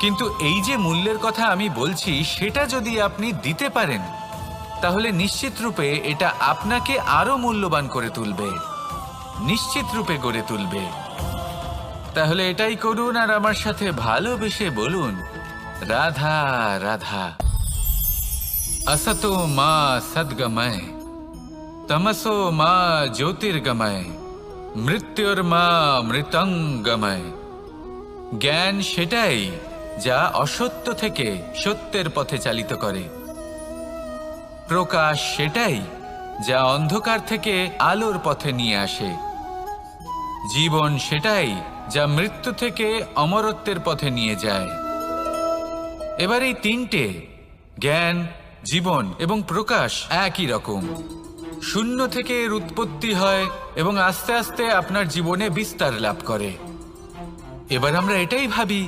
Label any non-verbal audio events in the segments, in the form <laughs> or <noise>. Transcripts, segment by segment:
কিন্তু এই যে মূল্যের কথা আমি বলছি সেটা যদি আপনি দিতে পারেন তাহলে নিশ্চিত রূপে এটা আপনাকে আরো মূল্যবান করে তুলবে নিশ্চিত রূপে গড়ে তুলবে তাহলে এটাই করুন আর আমার সাথে ভালোবেসে বলুন রাধা রাধা असतो মা সদ্গময় তমসো মা জ্যোতির্গময় মৃত্যুর মা মৃতঙ্গময় জ্ঞান সেটাই যা অসত্য থেকে সত্যের পথে চালিত করে। প্রকাশ সেটাই যা অন্ধকার থেকে আলোর পথে নিয়ে আসে। জীবন সেটাই যা মৃত্যু থেকে অমরত্বের পথে নিয়ে যায়। এবার এই তিনটে, জ্ঞান, জীবন এবং প্রকাশ একই রকম। শূন্য থেকে এর উৎপত্তি হয় এবং আস্তে আস্তে আপনার জীবনে বিস্তার লাভ করে। এবার আমরা এটাই ভাবি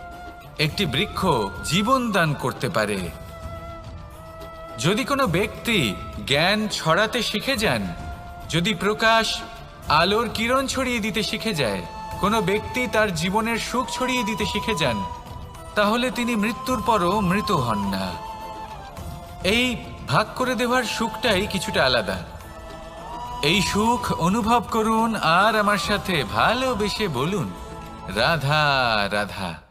একটি বৃক্ষ জীবন দান করতে পারে। যদি কোনো ব্যক্তি জ্ঞান ছড়াতে শিখে যান, যদি প্রকাশ আলোর কিরণ ছড়িয়ে দিতে শিখে যায়, কোনো ব্যক্তি তার জীবনের সুখ ছড়িয়ে দিতে শিখে যান, তাহলে তিনি মৃত্যুর পরও মৃত হন না। এই ভাগ করে দেওয়ার সুখটাই কিছুটা আলাদা। এই সুখ অনুভব করুন আর আমার সাথে ভালোবেসে বলুন, রাধা রাধা।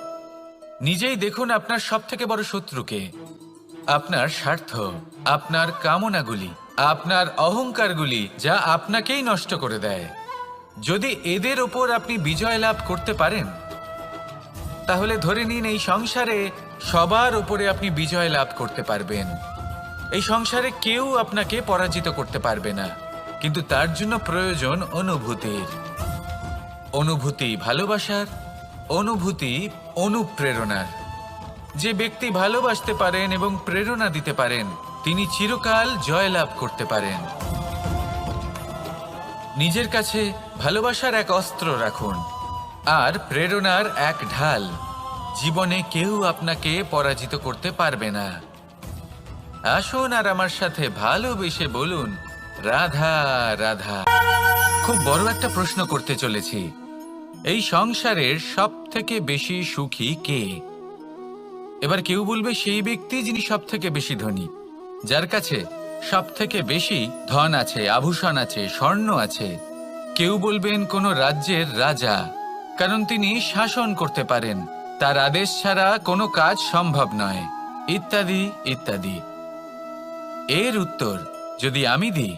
নিজেই দেখুন আপনার সব থেকে বড় শত্রুকে। আপনার স্বার্থ, আপনার কামনাগুলি, আপনার অহংকারগুলি যা আপনাকেই নষ্ট করে দেয়। যদি এদের ওপর আপনি বিজয় লাভ করতে পারেন, তাহলে ধরে নিন এই সংসারে সবার ওপরে আপনি বিজয় লাভ করতে পারবেন। এই সংসারে কেউ আপনাকে পরাজিত করতে পারবে না, কিন্তু তার জন্য প্রয়োজন অনুভূতির। অনুভূতি ভালোবাসার অনুভূতি অনুপ্রেরণার। যে ব্যক্তি ভালোবাসতে পারেন এবং প্রেরণা দিতে পারেন, তিনি চিরকাল জয়লাভ করতে পারেন। নিজের কাছে ভালোবাসার এক অস্ত্র রাখুন, আর প্রেরণার এক ঢাল। জীবনে কেউ আপনাকে পরাজিত করতে পারবে না। আসুন আর আমার সাথে ভালোবেসে বলুন, রাধা রাধা। খুব বড় একটা প্রশ্ন করতে চলেছি। এই সংসারের সব থেকে বেশি সুখী কে? এবার কেউ বলবে সেই ব্যক্তি যিনি সব থেকে বেশি ধনী, যার কাছে সব থেকে বেশি ধন আছে, আভূষণ আছে, স্বর্ণ আছে। কেউ বলবেন কোনো রাজ্যের রাজা, কারণ তিনি শাসন করতে পারেন, তার আদেশ ছাড়া কোনো কাজ সম্ভব নয়। ইত্যাদি ইত্যাদি। এর উত্তর যদি আমি দিই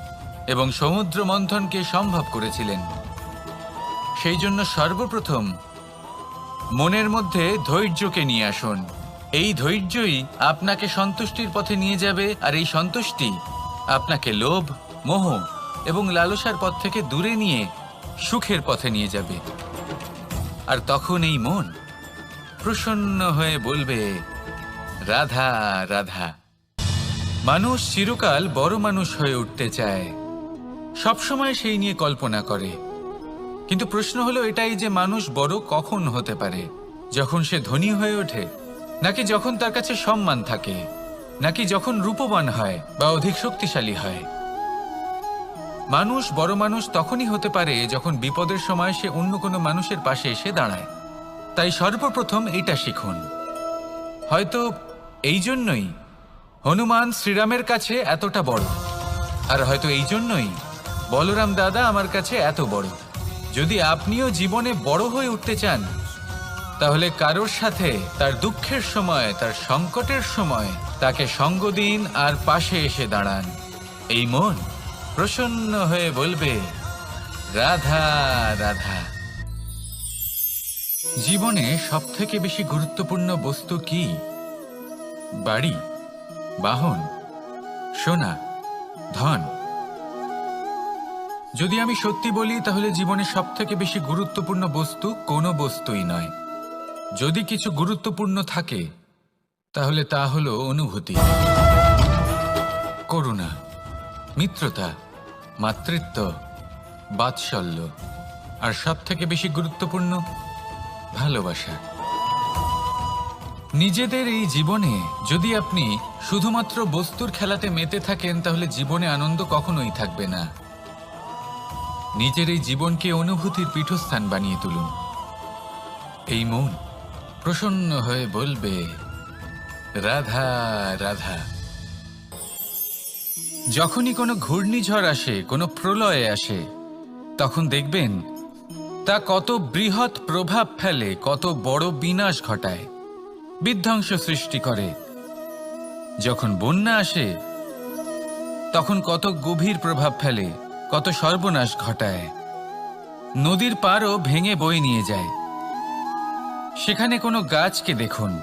এবং সমুদ্র মন্থনকে সম্ভব করেছিলেন। সেই জন্য সর্বপ্রথম মনের মধ্যে ধৈর্যকে নিয়ে আসুন। এই ধৈর্যই আপনাকে সন্তুষ্টির পথে নিয়ে যাবে, আর এই সন্তুষ্টি আপনাকে লোভ, মোহ এবং লালসার পথ থেকে দূরে নিয়ে সুখের পথে নিয়ে যাবে। আর তখন এই মন প্রসন্ন হয়ে বলবে, রাধা রাধা। মানুষ চিরকাল বড় মানুষ হয়ে উঠতে চায়। সবসময় সেই নিয়ে কল্পনা করে। কিন্তু প্রশ্ন হলো এটাই যে মানুষ বড় কখন হতে পারে? যখন সে ধনী হয়ে ওঠে, নাকি যখন তার কাছে সম্মান থাকে, নাকি যখন রূপবান হয় বা অধিক শক্তিশালী হয়? মানুষ বড় মানুষ তখনই হতে পারে যখন বিপদের সময় সে অন্য কোনো মানুষের পাশে এসে দাঁড়ায়। তাই সর্বপ্রথম এটা শিখুন। হয়তো এই জন্যই হনুমান শ্রীরামের কাছে এতটা বড়, আর হয়তো এই জন্যই বলরাম দাদা আমার কাছে এত বড়। যদি আপনিও জীবনে বড় হয়ে উঠতে চান, তাহলে কারোর সাথে তার দুঃখের সময়, তার সংকটের সময় তাকে সঙ্গ দিন আর পাশে এসে দাঁড়ান। এই মন প্রসন্ন হয়ে বলবে, রাধা রাধা। জীবনে সব থেকে বেশি গুরুত্বপূর্ণ বস্তু কি? বাড়ি, বাহন, সোনা, ধন। যদি আমি সত্যি বলি, তাহলে জীবনে সব থেকে বেশি গুরুত্বপূর্ণ বস্তু কোনো বস্তুই নয়। যদি কিছু গুরুত্বপূর্ণ থাকে, তাহলে তা হলো অনুভূতি। করুণা, মিত্রতা, মাতৃত্ব, বাৎসল্য, আর সব থেকে বেশি গুরুত্বপূর্ণ, ভালোবাসা। নিজেদের এই জীবনে যদি আপনি শুধুমাত্র বস্তুর খেলাতে মেতে থাকেন, তাহলে জীবনে আনন্দ কখনোই থাকবে না। নিজের এই জীবনকে অনুভূতির পীঠস্থান বানিয়ে তুলুন। এই মন প্রসন্ন হয়ে বলবে, রাধা রাধা। যখনই কোনো ঘূর্ণিঝড় আসে, কোনো প্রলয়ে আসে, তখন দেখবেন তা কত বৃহৎ প্রভাব ফেলে, কত বড় বিনাশ ঘটায়, বিধ্বংস সৃষ্টি করে। যখন বন্যা আসে, তখন কত গভীর প্রভাব ফেলে কত সর্বনাশ ঘটায়। নদীর পারও ভেঙে বয়ে নিয়ে যায়। সেখানে কোনো গাছকে দেখুন।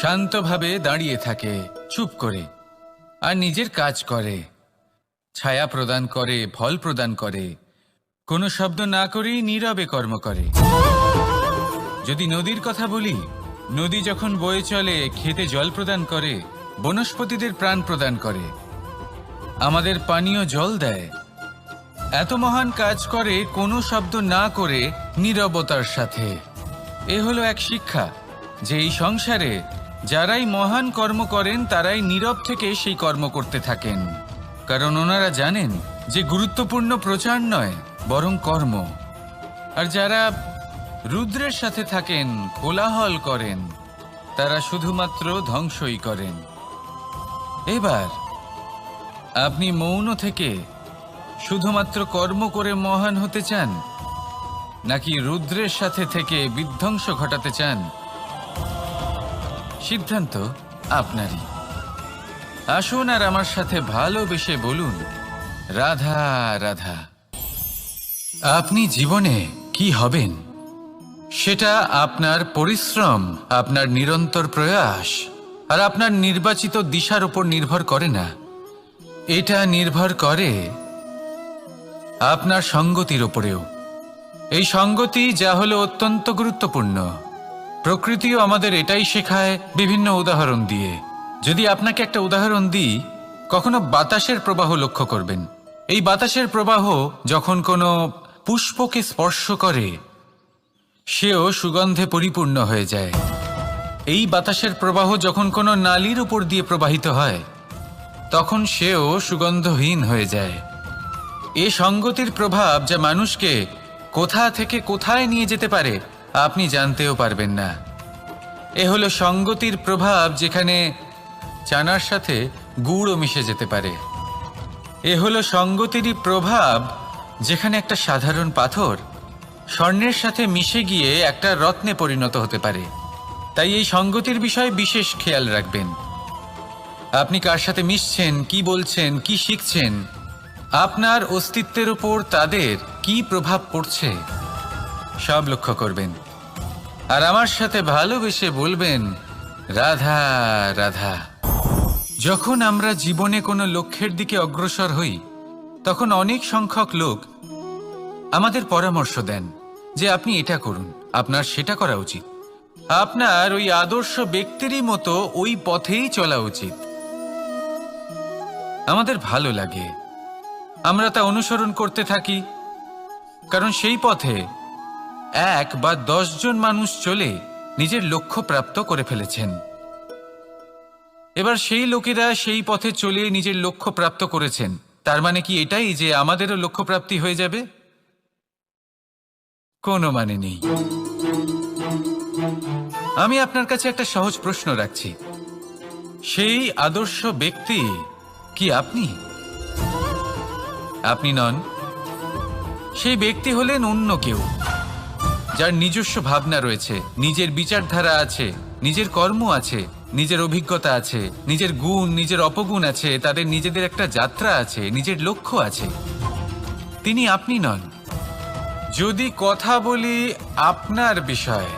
শান্তভাবে দাঁড়িয়ে থাকে, চুপ করে, আর নিজের কাজ করে। ছায়া প্রদান করে, ফল প্রদান করে। কোনো শব্দ না করেই নীরবে কর্ম করে। যদি নদীর কথা বলি, নদী যখন বয়ে চলে, খেতে জল প্রদান করে, বনস্পতিদের প্রাণ প্রদান করে। আমাদের পানীয় জল দেয়। এত মহান কাজ করে কোনো শব্দ না করে নীরবতার সাথে। এ হলো এক শিক্ষা, যে এই সংসারে যারাই মহান কর্ম করেন, তারাই নীরব থেকে সেই কর্ম করতে থাকেন। কারণ ওনারা জানেন যে গুরুত্বপূর্ণ প্রচার নয়, বরং কর্ম। আর যারা রুদ্রের সাথে থাকেন, কোলাহল করেন, তারা শুধুমাত্র ধ্বংসই করেন। এবার, আপনি মৌন থেকে শুধুমাত্র কর্ম করে মহান হতে চান, নাকি রুদ্রের সাথে থেকে বিধ্বংস ঘটাতে চান? সিদ্ধান্ত আপনারই। আসুন আর আমার সাথে ভালোবেসে বলুন, রাধা রাধা, আপনি জীবনে কি হবেন? সেটা আপনার পরিশ্রম, আপনার নিরন্তর প্রয়াস, আর আপনার নির্বাচিত দিশার উপর নির্ভর করে না। এটা নির্ভর করে আপনার সঙ্গতির ওপরেও এই সঙ্গতি যা হলো অত্যন্ত গুরুত্বপূর্ণ। প্রকৃতিও আমাদের এটাই শেখায় বিভিন্ন উদাহরণ দিয়ে। যদি আপনাকে একটা উদাহরণ দিই, কখনো বাতাসের প্রবাহ লক্ষ্য করবেন। এই বাতাসের প্রবাহ যখন কোনো পুষ্পকে স্পর্শ করে, সেও সুগন্ধে পরিপূর্ণ হয়ে যায়। এই বাতাসের প্রবাহ যখন কোনো নালীর উপর দিয়ে প্রবাহিত হয়, তখন সেও সুগন্ধহীন হয়ে যায়। এ সঙ্গতির প্রভাব যা মানুষকে কোথা থেকে কোথায় নিয়ে যেতে পারে, আপনি জানতেও পারবেন না। এ হলো সঙ্গতির প্রভাব যেখানে চানার সাথে গুড়ও মিশে যেতে পারে। এ হলো সঙ্গতিরই প্রভাব যেখানে একটা সাধারণ পাথর স্বর্ণের সাথে মিশে গিয়ে একটা রত্নে পরিণত হতে পারে। তাই এই সঙ্গতির বিষয়ে বিশেষ খেয়াল রাখবেন। আপনি কার সাথে মিশছেন, কি বলছেন, কি শিখছেন আপনার অস্তিত্বের উপর তাদের কি প্রভাব পড়ছে? সব লক্ষ্য করবেন। আর আমার সাথে ভালোবেসে বলবেন, রাধা রাধা। যখন আমরা জীবনে কোনো লক্ষ্যের দিকে অগ্রসর হই, তখন অনেক সংখ্যক লোক আমাদের পরামর্শ দেন যে আপনি এটা করুন, আপনার সেটা করা উচিত। আপনার ওই আদর্শ ব্যক্তিরই মতো ওই পথেই চলা উচিত। আমাদের ভালো লাগে। আমরা তা অনুসরণ করতে থাকি, কারণ সেই পথে এক বা জন মানুষ চলে নিজের লক্ষ্য প্রাপ্ত করে ফেলেছেন। এবার সেই লোকেরা সেই পথে চলে নিজের লক্ষ্য প্রাপ্ত করেছেন। তার মানে কি এটাই যে আমাদেরও লক্ষ্য প্রাপ্তি হয়ে যাবে? কোনো মানে নেই। আমি আপনার কাছে একটা সহজ প্রশ্ন রাখছি। সেই আদর্শ ব্যক্তি কি আপনি? আপনি নন। সেই ব্যক্তি হলেন অন্য কেউ, যার নিজস্ব ভাবনা রয়েছে, নিজের বিচারধারা আছে, নিজের কর্ম আছে, নিজের অভিজ্ঞতা আছে, নিজের গুণ, নিজের অপগুণ আছে, তাদের নিজেদের একটা যাত্রা আছে, নিজের লক্ষ্য আছে। তিনি আপনি নন। যদি কথা বলি আপনার বিষয়ে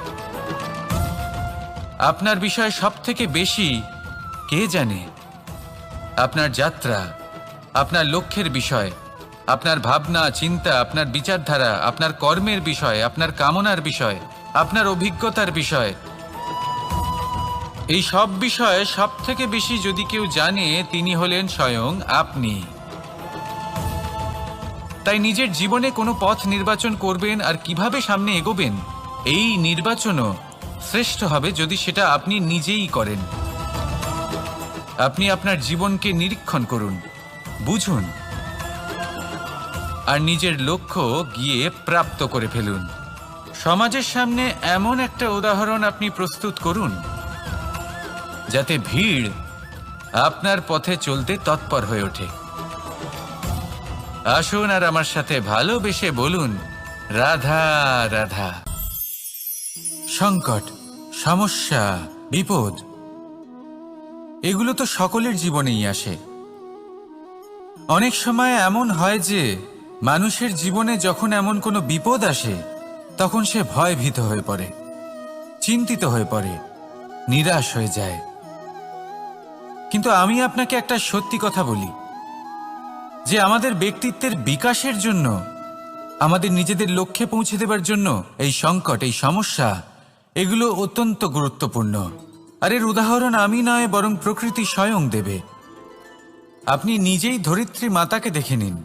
আপনার বিষয়ে সব থেকে বেশি কে জানে? আপনার যাত্রা, আপনার লক্ষ্যের বিষয় আপনার ভাবনা, চিন্তা, আপনার বিচারধারা, আপনার কর্মের বিষয়, আপনার কামনার বিষয়, আপনার অভিজ্ঞতার বিষয়। এই সব বিষয়ে সব থেকে বেশি যদি কেউ জানে, তিনি হলেন স্বয়ং আপনি। তাই নিজের জীবনে কোনো পথ নির্বাচন করবেন আর কীভাবে সামনে এগোবেন, এই নির্বাচনও শ্রেষ্ঠ হবে যদি সেটা আপনি নিজেই করেন। আপনি আপনার জীবনকে নিরীক্ষণ করুন, বুঝুন। আর নিজের লক্ষ্য গিয়ে প্রাপ্ত করে ফেলুন। সমাজের সামনে এমন একটা উদাহরণ আপনি প্রস্তুত করুন, যাতে ভিড় আপনার পথে চলতে তৎপর হয়ে ওঠে। আসুন আর আমার সাথে ভালোবেসে বলুন, রাধা রাধা। সংকট, সমস্যা, বিপদ, এগুলো তো সকলের জীবনেই আসে। অনেক সময় এমন হয় যে মানুষের জীবনে যখন এমন কোনো বিপদ আসে, তখন সে ভয়ভীত হয়ে পড়ে, চিন্তিত হয়ে পড়ে, নিরাশ হয়ে যায়। কিন্তু আমি আপনাকে একটা সত্যি কথা বলি, যে আমাদের ব্যক্তিত্বের বিকাশের জন্য, আমাদের নিজেদের লক্ষ্যে পৌঁছে দেবার জন্য এই সংকট, এই সমস্যা, এগুলো অত্যন্ত গুরুত্বপূর্ণ। আর এর উদাহরণ আমি নয়, বরং প্রকৃতি স্বয়ং দেবে। আপনি নিজেই ধরিত্রী মাতাকে দেখে নিন।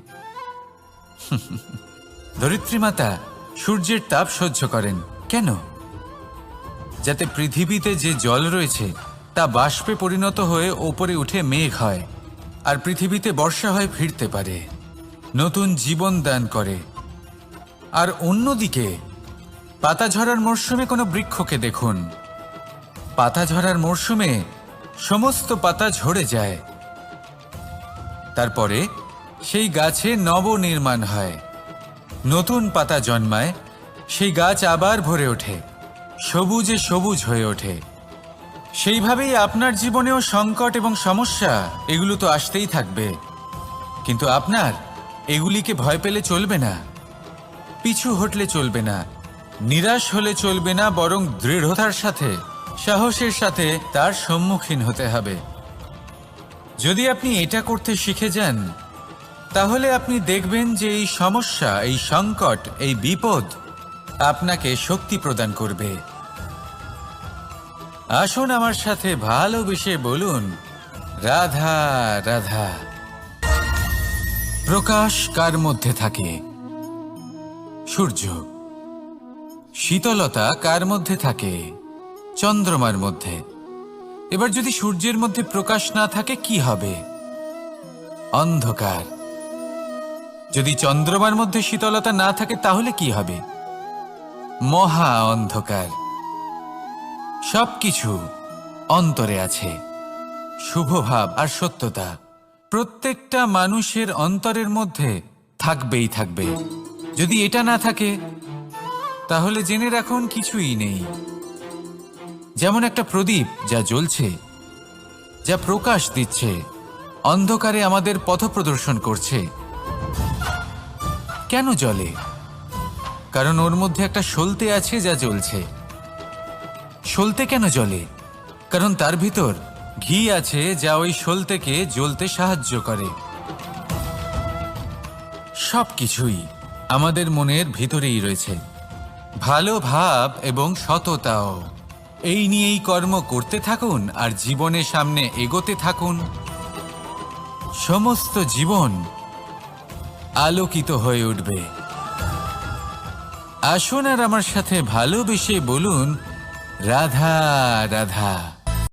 <laughs> ধরিত্রী মাতা সূর্যের তাপ সহ্য করেন। কেন? যাতে পৃথিবীতে যে জল রয়েছে, তা বাষ্পে পরিণত হয়ে ওপরে উঠে মেঘ হয়, আর পৃথিবীতে বর্ষা হয়ে ফিরতে পারে। নতুন জীবন দান করে। আর অন্যদিকে, পাতা ঝরার মরশুমে কোনো বৃক্ষকে দেখুন। পাতা ঝরার মরশুমে সমস্ত পাতা ঝরে যায়। তারপরে সেই গাছে নবনির্মাণ হয়। নতুন পাতা জন্মায়, সেই গাছ আবার ভরে ওঠে, সবুজে সবুজ হয়ে ওঠে। সেইভাবেই আপনার জীবনেও সংকট এবং সমস্যা, এগুলো তো আসতেই থাকবে। কিন্তু আপনার এগুলিকে ভয় পেলে চলবে না, পিছু হটলে চলবে না, নিরাশ হলে চলবে না, বরং দৃঢ়তার সাথে, সাহসের সাথে তার সম্মুখীন হতে হবে। যদি আপনি এটা করতে শিখে যান তাহলে আপনি দেখবেন যে এই সমস্যা, এই সংকট, এই বিপদ আপনাকে শক্তি প্রদান করবে। আসুন আমার সাথে ভালোবেসে বলুন, রাধা রাধা। প্রকাশ কার মধ্যে থাকে? সূর্য। শীতলতা কার মধ্যে থাকে? চন্দ্রমার মধ্যে। এবার যদি সূর্যের মধ্যে প্রকাশ না থাকে, কি হবে? অন্ধকার। যদি চন্দ্রমার মধ্যে শীতলতা না থাকে, তাহলে কি হবে? মহা অন্ধকার। সবকিছু অন্তরে আছে। শুভভাব আর সত্যতা। প্রত্যেকটা মানুষের অন্তরের মধ্যে থাকবেই থাকবে। যদি এটা না থাকে, তাহলে জেনে রাখুন কিছুই নেই। যেমন একটা প্রদীপ যা জ্বলছে, যা প্রকাশ দিচ্ছে, অন্ধকারে আমাদের পথ প্রদর্শন করছে। কেন জ্বলে কারণ ওর মধ্যে একটা সলতে আছে যা জ্বলছে। সলতে কেন জ্বলে? কারণ তার ভিতর ঘি আছে যা ওই সলতেকে জ্বলতে সাহায্য করে। সব কিছুই আমাদের মনের ভিতরেই রয়েছে। ভালো ভাব এবং সততাও। এই নিয়েই কর্ম করতে থাকুন আর জীবনের সামনে এগোতে থাকুন। সমস্ত জীবন আলোকিত হয়ে উঠবে। আসুন আর আমার সাথে ভালোবেসে বলুন রাধা রাধা।